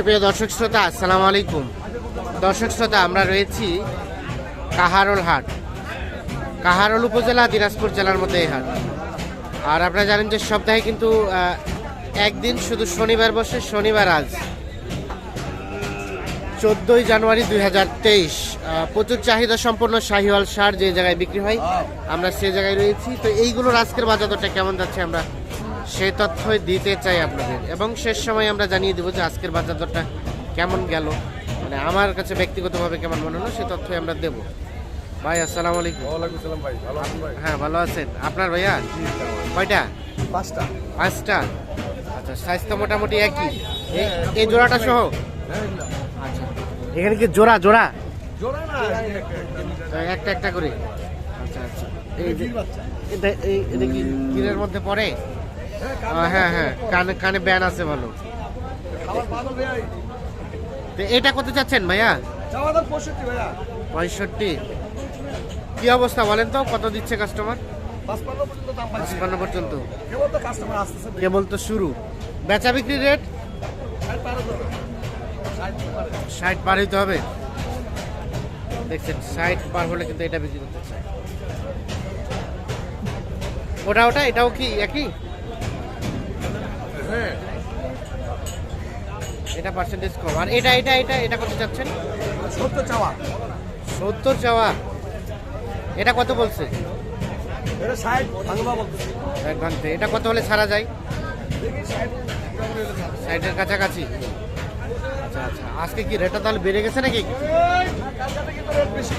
সুপ্রিয় দর্শক শ্রোতা, আসসালামু আলাইকুম। দর্শক শ্রোতা, আমরা রয়েছি কাহারোল হাট। কাহারোল উপজেলা, দিনাজপুর জেলার মধ্যে এই হাট। আর আপনারা জানেন যে সপ্তাহে কিন্তু একদিন শুধু শনিবার বসে, শনিবার আজ। চোদ্দোই জানুয়ারি দুই হাজার তেইশ প্রচুর চাহিদা সম্পন্ন শাহিওয়াল সার যে জায়গায় বিক্রি হয়, আমরা সে জায়গায় রয়েছি। তো এইগুলোর আজকের বাজার দরটা কেমন যাচ্ছে আমরা সেই তথ্যই দিতে চাই আপনাদের। এবং শেষ সময় আমরা জানিয়ে দেবো যে আজকের বাজার দরটা কেমন গেল। মানে আমার কাছে ব্যক্তিগতভাবে কেমন মনে হলো সে তথ্যই আমরা দেব। ভাই আসসালাম আলাইকুম। ভাই হ্যাঁ ভালো আছেন। আপনার ভাইয়া? কয়টা? পাঁচটা। পাঁচটা? আচ্ছা তো মোটামুটি একই? এই- জোড়াটা সহ? আচ্ছা। এখানে কি জোড়া জোড়া? একটা একটা করে। আচ্ছা আচ্ছা। এই যে এটা কি গিরের মধ্যে পড়ে? হ্যাঁ হ্যাঁ কানে কানে ব্যান আছে ভালো। এটা কত চাচ্ছেন ভাইয়া? পঁয়ষট্টি কি অবস্থা বলেন তো কত দিচ্ছে কাস্টমার পাঁচপান্ন পর্যন্ত কেবল তো শুরু। বেচা বিক্রি রেট ষাট পারে। ষাট হইতে হবে? দেখছেন ষাট পার হলে কিন্তু এটা বিক্রি করতে চাই ওটা ওটা এটাও কি একই? হ্যাঁ। এটা পার্সেন্টেজ কম। আর এটা এটা এটা এটা কত চাচ্ছেন? সত্তর চাওয়া। সত্তর চাওয়া। এটা কত বলছে? এটা কত হলে ছাড়া যায়। ষাটের কাছাকাছি। আচ্ছা আচ্ছা। আজকে কি রেটটা তাহলে বেড়ে গেছে নাকি? বেশি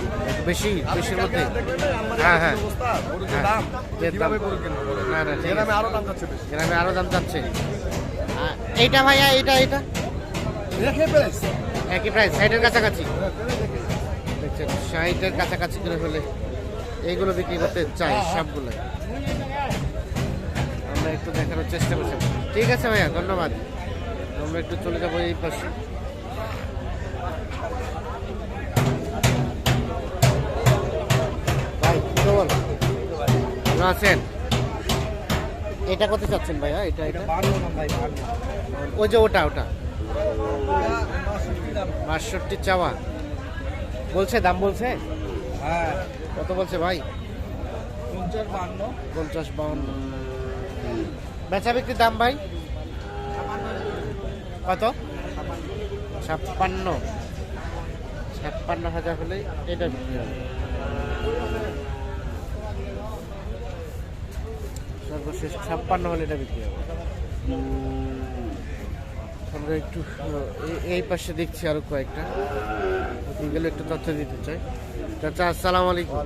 বেশি বেশির মধ্যে। হ্যাঁ, হ্যাঁ। যে হ্যাঁ, দাম, যে দাম। কীভাবে গরু কিনবো বলেন? না, না, ঠিক গ্রামে আরও দাম যাচ্ছে গ্রামে আরও দাম চাচ্ছে এইটা ভাইয়া এইটা এইটা। একই প্রাইস ষাটের কাছাকাছি। দেখছেন ষাটের কাছাকাছি করে হলে এইগুলো বিক্রি করতে চাই সবগুলো। আমরা একটু দেখানোর চেষ্টা করছি। ঠিক আছে ভাইয়া ধন্যবাদ। আমরা একটু চলে যাব এই পাশে। ভাই কি ভালো আছেন এটা কত চাচ্ছেন ভাইয়া এটা এটা? ওই যে ওটা ওটা। বাষট্টি চাওয়া। বলছে দাম বলছে? হ্যাঁ, কত বলছে ভাই? পঞ্চাশ বাহান্ন। পঞ্চাশ বাউন্ন। বেচা বিক্রির দাম ভাই? কত? ছাপ্পান্ন। ছাপ্পান্ন হাজার হলে এটা বিক্রি হবে। সর্বশেষ ছাপ্পান্ন হলে এটা বিক্রি হবে। আমরা একটু এই- পাশে দেখছি আরও কয়েকটা। গেলে একটু তথ্য দিতে চাই। চাচা আসসালামু আলাইকুম।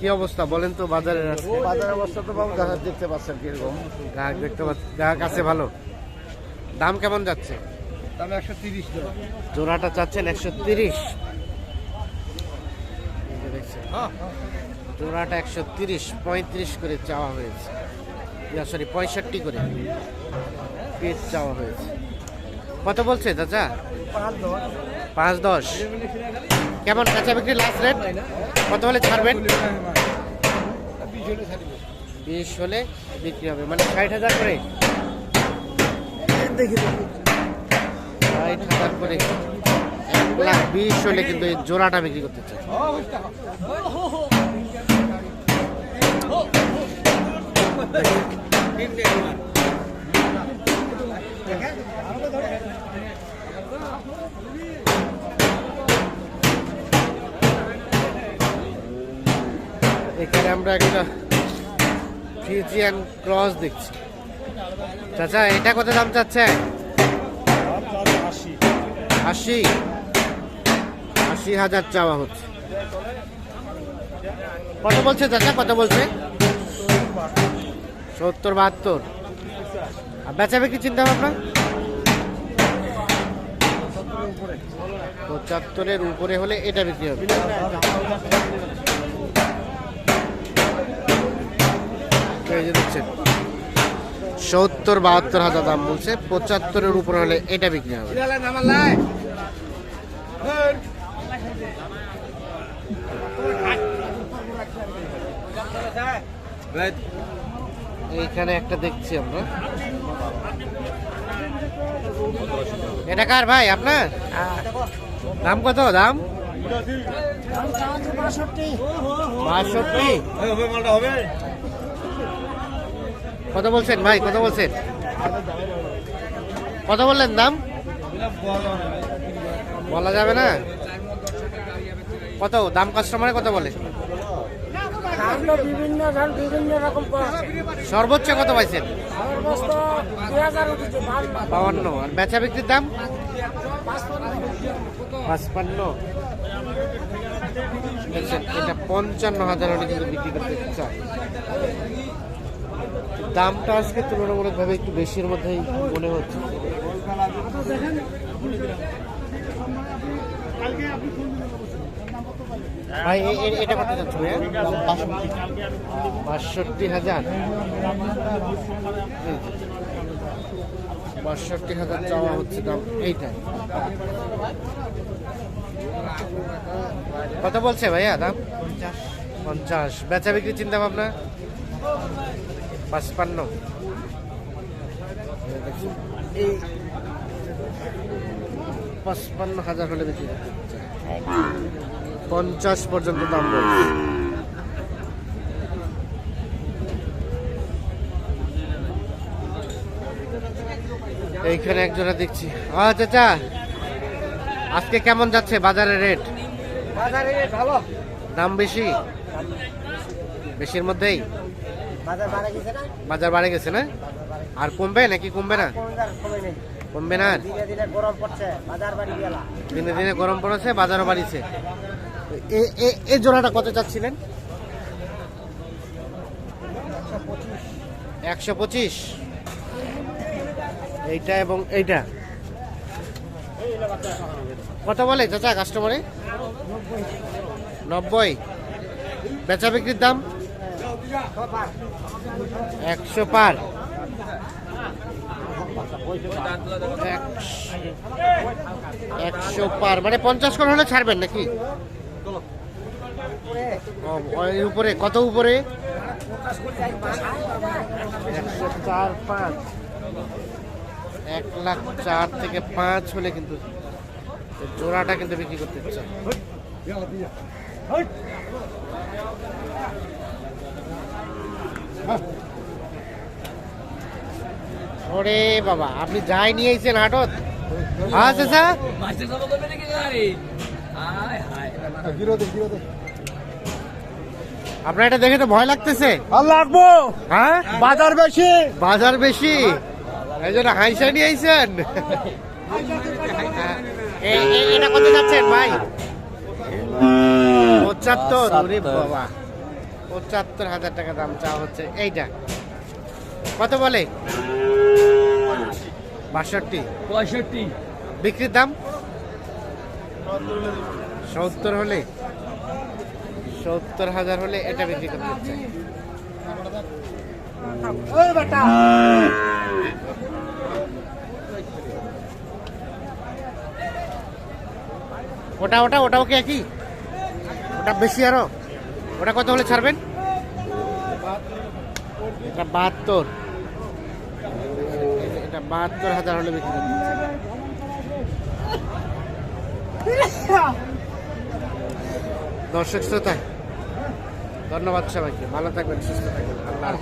কি অবস্থা? বলেন তো বাজারের আজকে। বাজারের অবস্থা তো বাবু দেখতে পাচ্ছেন কীরকম? গ্রাহক দেখতে পাচ্ছি গ্রাহক আছে ভালো। দাম কেমন যাচ্ছে? দাম একশো তিরিশ জোড়াটা চাচ্ছেন একশো তিরিশ। জোড়াটা একশো তিরিশ পঁয়ত্রিশ করে চাওয়া হয়েছে। সরি পঁয়ষট্টি করে পিস চাওয়া হয়েছে। কত বলছে চাচা? পাঁচ দশ। কেমন কাঁচা বিক্রি লাস্ট রেট কত হলে ছাড়বেন? বিশ হলে বিক্রি হবে মানে ষাট হাজার করে। দেখি। ষাট হাজার করে। এক লাখ বিশ হলে কিন্তু এই জোড়াটা বিক্রি করতে চাই। এখানে আমরা একটা ফ্রিজিয়ান ক্রস দেখছি। চাচা, এটা কত দাম চাচ্ছে আশি আশি। আশি হাজার চাওয়া হচ্ছে। কত বলছে চাচা? কত বলছে? সত্তর, বাহাত্তর। আর বেচা বিক্রি চিন্তা ভাবনা পঁচাত্তরের উপরে হলে এটা বিক্রি হবে। দেখছেন। সত্তর বাহাত্তর হাজার দাম বলছে পঁচাত্তরের উপর হলে এটা বিক্রি হবে। এইখানে একটা দেখছি আমরা। এটা কার ভাই আপনার? দাম কত? দাম? বাষট্টি। কত বলছেন, ভাই কত বলছেন। কত বললেন দাম বলা যাবে না। কত, দাম কাস্টমারে কত বলে? সর্বোচ্চ কত পাইছেন? বাউান্ন। আর বেচা বিক্রির দাম? পাঁচপান্ন। এটা পঞ্চান্ন হাজার বিক্রি করতে চায় দামটা আজকে তুলনামূলকভাবে একটু বেশির মধ্যেই মনে হচ্ছে। ভাই এটা বাষট্টি হাজার। হাজার হচ্ছে দাম কত বলছে ভাইয়া দাম? পঞ্চাশ। বেচা বিক্রি চিন্তা ভাবনা? পাঁচপান্ন। এই পাঁচপান্ন হাজার হলে বিক্রি পঞ্চাশ পর্যন্ত দাম বলছে এইখানে একজোড়া দেখছি। আ চাচা আজকে কেমন যাচ্ছে বাজারের রেট? বাজারে ভালো। দাম বেশি? বেশির মধ্যেই? বাজার বাড়া গেছে না? আর কমবে নাকি কমবে না? কমবে না দিনে দিনে গরম পড়ছে বাজারও বাড়িছে। এই জোড়াটা কত চাচ্ছিলেন? একশো পঁচিশ। এইটা এবং এইটা। কত বলে চাচা কাস্টমারে? নব্বই। বেচা বিক্রির দাম? একশো পার। একশো পার। মানে পঞ্চাশ করে হলে ছাড়বেন নাকি? উপরে, কত উপরে? একশো চার পাঁচ এক লাখ চার থেকে পাঁচ হলে কিন্তু জোড়াটা কিন্তু বিক্রি করতে চাই ওরে বাবা আপনি যাই নিয়ে হাটত? হায় আপনার এটা দেখে তো ভয় লাগতেছে। আর লাগবো? হ্যাঁ? বাজার বেশি। বাজার বেশি? এই জন্য হাইসা নিয়ে আইছেন? এ- এ- এটা কত যাচ্ছেন ভাই? পঁচাত্তর বাবা। পঁচাত্তর হাজার টাকা দাম চা হচ্ছে এইটা। কত বলে? বাষট্টি। পঁয়ষট্টি। বিক্রির দাম? সত্তর হলে। সত্তর হাজার হলে এটা বিক্রি করতে চাই ওটা ওটা ওটাও কি একই? ওটা বেশি আরও? ওটা কত হলে ছাড়বেন? এটা বাহাত্তর। এটা বাহাত্তর হাজার হলে বিক্রি দর্শক শ্রোতা ধন্যবাদ সবাইকে। ভালো থাকবেন সুস্থ থাকবেন। আল্লাহ।